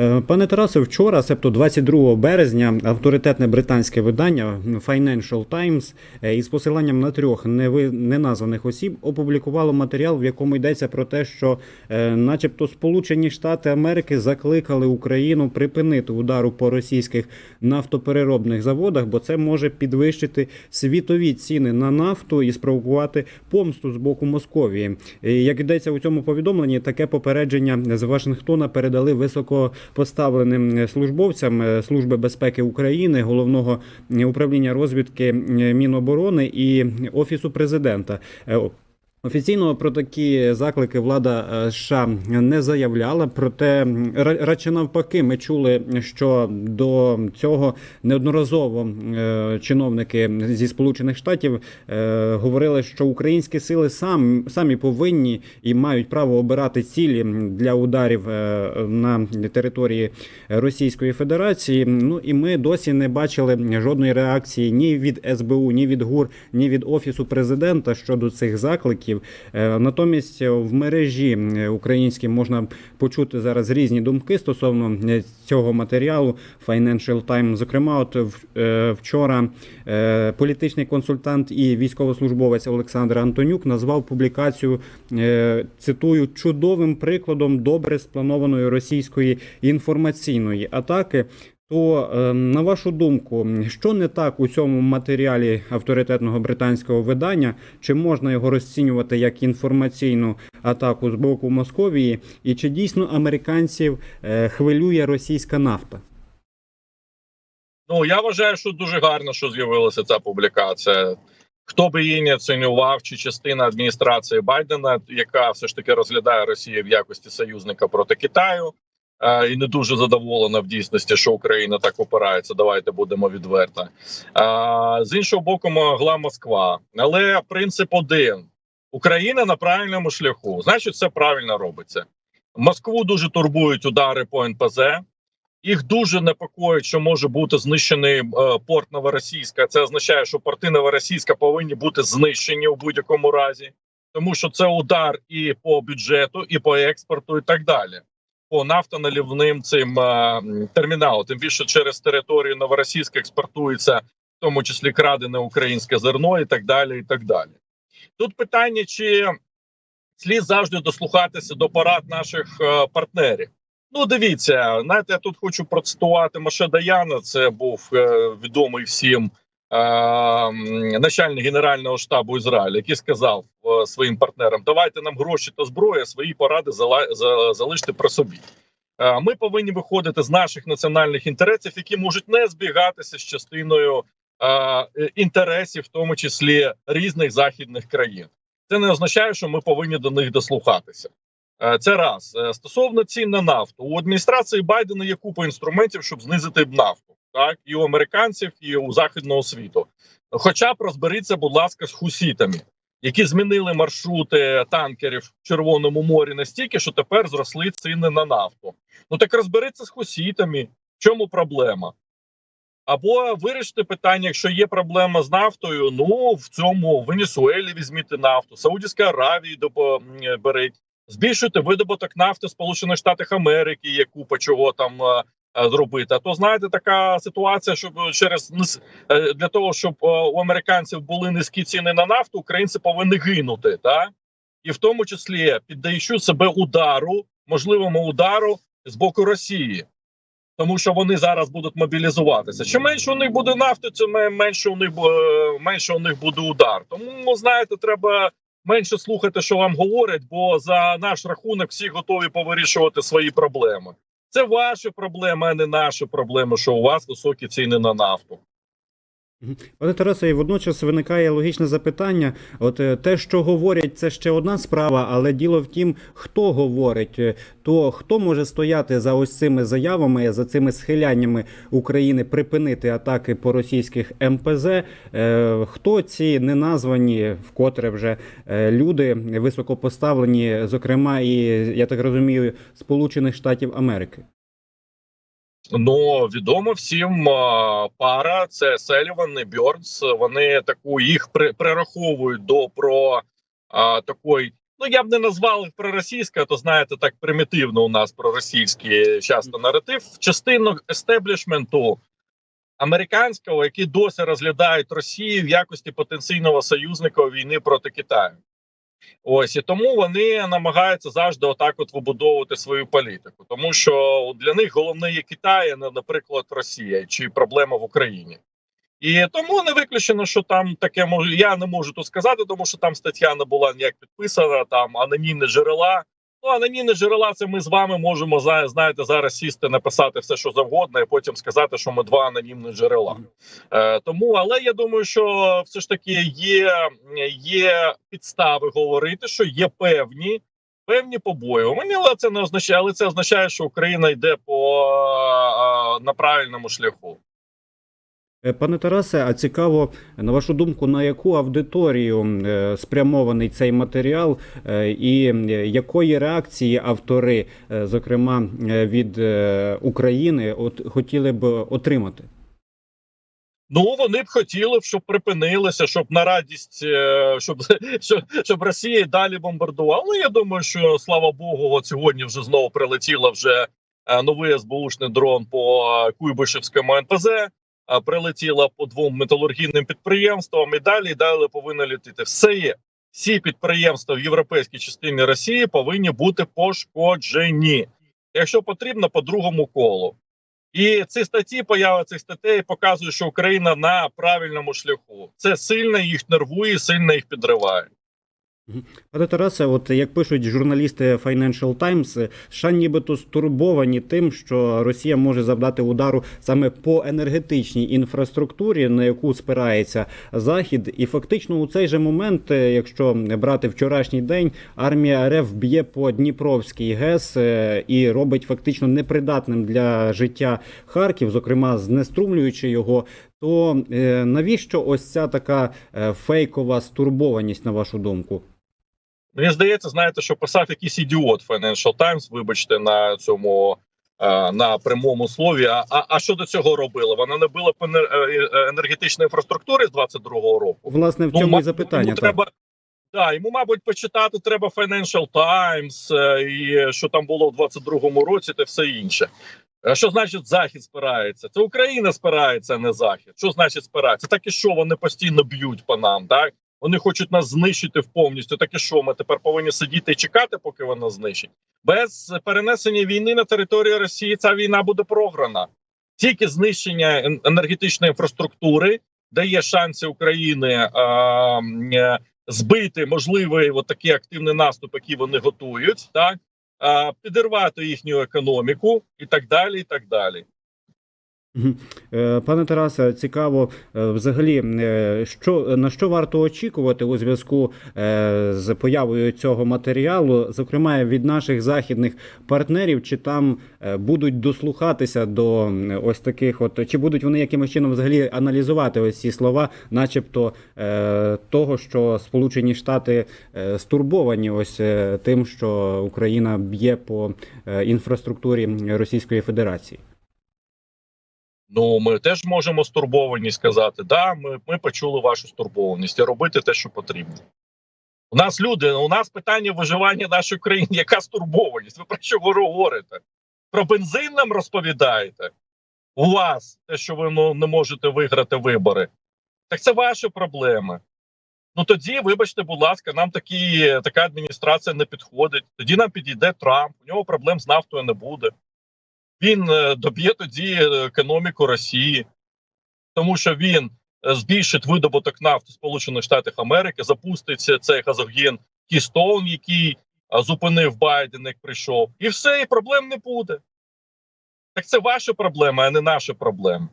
Е, Пане Тарасе, вчора, себто 22 березня, авторитетне британське видання Financial Times е, із посиланням на трьох неназваних осіб опублікувало матеріал, в якому йдеться про те, що, е, начебто, Сполучені Штати Америки закликали Україну припинити удару по російських нафтопереробних заводах, бо це може підвищити світові ціни на нафту і спровокувати помсту з боку Московії. Як йдеться у цьому повідомленні, таке попередження з Вашингтона передали високопоставленим службовцям е, Служби безпеки України, головного управління розвідки е, Міноборони і Офісу президента. Офіційно про такі заклики влада е, США не заявляла. Проте радше навпаки, ми чули, що до цього неодноразово е, чиновники зі сполучених штатів е, говорили, що українські сили сам самі повинні і мають право обирати цілі для ударів на території Російської Федерації. Ну і ми досі не бачили жодної реакції ні від СБУ, ні від ГУР, ні від офісу президента щодо цих закликів. Е, Натомість в мережі е, українській можна почути зараз різні думки стосовно е, цього матеріалу. Financial Times, зокрема, от е, вчора е, політичний консультант і військовослужбовець Олександр Антонюк назвав публікацію е, цитую чудовим прикладом добре спланованої російської інформаційної атаки. То е, на вашу думку, що не так у цьому матеріалі авторитетного британського видання? Чи можна його розцінювати як інформаційну атаку з боку Московії? І чи дійсно американців е, хвилює російська нафта? Ну я вважаю, що дуже гарно, що з'явилася ця публікація. Хто би її не оцінював, чи частина адміністрації Байдена, яка все ж таки розглядає Росію в якості союзника проти Китаю, і не дуже задоволена в дійсності, що Україна так опирається. Давайте будемо відверто. Е, з іншого боку, могла Москва, але принцип один: Україна на правильному шляху. Значить, все правильно робиться. Москву дуже турбують удари по НПЗ. Їх дуже непокоїть, що може бути знищений е, порт Новоросійська. Це означає, що порти Новоросійська повинні бути знищені у будь-якому разі, тому що це удар і по бюджету, і по експорту, і так далі. По нафтоналивним цим е, м, терміналу. Тим більше через територію Новоросійська експортується, в тому числі крадене українське зерно, і так далі. І так далі. Тут питання, чи слід завжди дослухатися до порад наших е, партнерів. Ну, дивіться, знаєте, я тут хочу процитувати Маше Даяна. Це був е, відомий всім начальник генерального штабу Ізраїля, який сказав е, своїм партнерам: давайте нам гроші та зброю, свої поради залиште при собі. Е, ми повинні виходити з наших національних інтересів, які можуть не збігатися з частиною е, інтересів, в тому числі різних західних країн. Це не означає, що ми повинні до них дослухатися. Це раз стосовно цін на нафту у адміністрації Байдена є купа інструментів, щоб знизити нафту, так і у американців, і у західного світу. Хоча б розберіться, будь ласка, з хусітами, які змінили маршрути танкерів в Червоному морі настільки, що тепер зросли ціни на нафту. Ну так розберіться з хусітами. В чому проблема? Або вирішити питання, якщо є проблема з нафтою. Ну в цьому в Венесуелі візьміть нафту, Саудівська Аравії беріть, збільшуйте видобуток нафти Сполучених Штатах Америки, є купа чого там е, зробити. А то знаєте, така ситуація, щоб через низ- е, для того, щоб е, у американців були низькі ціни на нафту, українці повинні гинути, так? і в тому числі піддаючи себе удару, можливому удару з боку Росії тому що вони зараз будуть мобілізуватися. Чим менше у них буде нафти, тим менше у них е, менше у них буде удар. Тому знаєте, треба менше слухати, що вам говорять, бо за наш рахунок всі готові повирішувати свої проблеми. Це ваші проблеми, а не наші проблеми, що у вас високі ціни на нафту. Пане Тарасе, і водночас виникає логічне запитання: от е, те, що говорять, це ще одна справа, але діло в тім, хто говорить, Е, то хто може стояти за ось цими заявами, за цими схиляннями України припинити атаки по російських МПЗ? Е, Хто ці неназвані, вкотре вже люди високопоставлені, зокрема, і я так розумію, Сполучених Штатів Америки? Ну відомо всім пара це Селіван і Бьорнс. Вони таку їх при, прираховують до про а, такої Ну я б не назвав їх проросійська, то знаєте, так примітивно у нас проросійський часто наратив. Частину естеблішменту американського, які досі розглядають Росію в якості потенційного союзника війни проти Китаю. Ось і тому вони намагаються завжди отак от вибудовувати свою політику, тому що для них головне є Китай, а не, наприклад, Росія чи проблема в Україні. І тому не виключено, що там таке може. Я не можу тут сказати, тому що там стаття не була ніяк підписана. Там анонімні джерела. Ну, анонімні джерела, це ми з вами можемо за- знаєте, зараз сісти, написати все, що завгодно, і потім сказати, що ми два анонімні джерела. Е, тому, але я думаю, що все ж таки є, є підстави говорити, що є певні. Певні побоювання, але це не означає, але це означає, що Україна йде по на правильному шляху. Е, Пане Тарасе, а цікаво, на вашу думку, на яку аудиторію е, спрямований цей матеріал, е, і якої реакції автори, зокрема від України, от хотіли б отримати? Ну вони б хотіли щоб припинилося, щоб на радість, щоб щоб, щоб Росія далі бомбардувала. Ну, Я думаю, що слава Богу, от сьогодні вже знову прилетіло вже новий СБУшний дрон по Куйбишевському НПЗ. Прилетіла по двом металургійним підприємствам і далі і далі повинно літити. Все є. Всі підприємства в європейській частині Росії повинні бути пошкоджені, якщо потрібно, по другому колу. І ці статті, поява цих статей показує, що Україна на правильному шляху. Це сильно їх нервує, сильно їх підриває. Пане Тарасе, от як пишуть журналісти Financial Times, США нібито стурбовані тим, що Росія може завдати удару саме по енергетичній інфраструктурі, на яку спирається Захід, і фактично у цей же момент, е, якщо брати вчорашній день, армія РФ б'є по Дніпровській ГЕС е, і робить фактично непридатним для життя Харків, зокрема знеструмлюючи його. То е, навіщо ось ця така фейкова стурбованість, на вашу думку? Мені здається, знаєте, що писав якийсь ідіот Financial Times, вибачте, на цьому е, на прямому слові. А, а, а що до цього робила? Вона не била е, е, енергетичної інфраструктури з 22-го року. Власне, в Ну, цьому і запитання. Треба, да, йому, мабуть, почитати треба Financial Times і що там було в 22-му році, та все інше. А що значить Захід спирається? Це Україна спирається, а не Захід. Що значить спирається? Так і що вони постійно б'ють по нам, так? Вони хочуть нас знищити повністю. Так і що ми тепер повинні сидіти і чекати, поки вона знищить. Без перенесення війни на територію Росії ця війна буде програна. Тільки знищення енергетичної інфраструктури дає шанси України е, збити можливий от такий активний наступ, який вони готують, так е, підірвати їхню економіку і так далі. І так далі. Е, Пане Тарасе, цікаво, е, взагалі, е, що на що варто очікувати у зв'язку з появою цього матеріалу, зокрема від наших західних партнерів, чи там будуть дослухатися до ось таких, от чи будуть вони якимось чином взагалі аналізувати ось ці слова, начебто того, що Сполучені Штати стурбовані ось тим, що Україна б'є по інфраструктурі Російської Федерації. Ну ми теж можемо стурбовані сказати: да, ми, ми почули вашу стурбованість і робити те, що потрібно. У нас люди, у нас питання виживання нашої країни. Яка стурбованість? Ви про що говорите? Про бензин нам розповідаєте? У вас те, що ви ну, не можете виграти вибори. Так це ваші проблеми. Ну тоді, вибачте, будь ласка, нам такі, така адміністрація не підходить. Тоді нам підійде Трамп, у нього проблем з нафтою не буде. Він е, доб'є тоді е, економіку Росії, тому що він е, збільшить видобуток нафти Сполучених Штатів Америки, запуститься цей газогін Кістоун, який зупинив Байден, як прийшов, і все, і проблем не буде. Так це ваші проблеми, а не наші проблеми.